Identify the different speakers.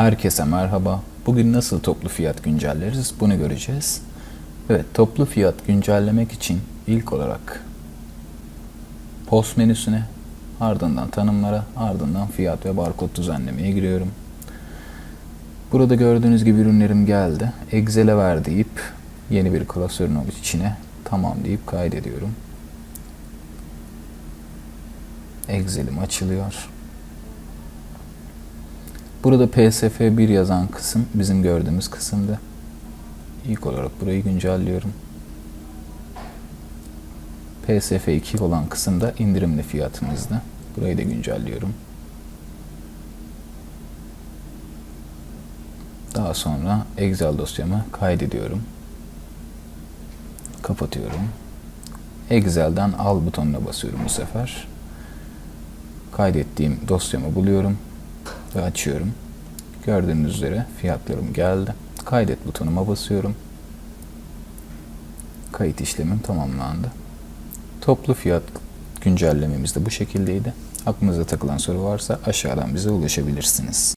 Speaker 1: Herkese merhaba. Bugün nasıl toplu fiyat güncelleriz bunu göreceğiz. Evet toplu fiyat güncellemek için ilk olarak post menüsüne ardından tanımlara ardından fiyat ve barkod düzenlemeye giriyorum. Burada gördüğünüz gibi ürünlerim geldi. Excel'e ver deyip yeni bir klasörün içine tamam deyip kaydediyorum. Excel'im açılıyor. Burada PSF1 yazan kısım bizim gördüğümüz kısımda. İlk olarak burayı güncelliyorum. PSF2 olan kısımda indirimli fiyatımızda. Burayı da güncelliyorum. Daha sonra Excel dosyamı kaydediyorum. Kapatıyorum. Excel'den al butonuna basıyorum bu sefer. Kaydettiğim dosyamı buluyorum ve açıyorum. Gördüğünüz üzere fiyatlarım geldi. Kaydet butonuma basıyorum. Kayıt işlemim tamamlandı. Toplu fiyat güncellememiz de bu şekildeydi. Aklınıza takılan soru varsa aşağıdan bize ulaşabilirsiniz.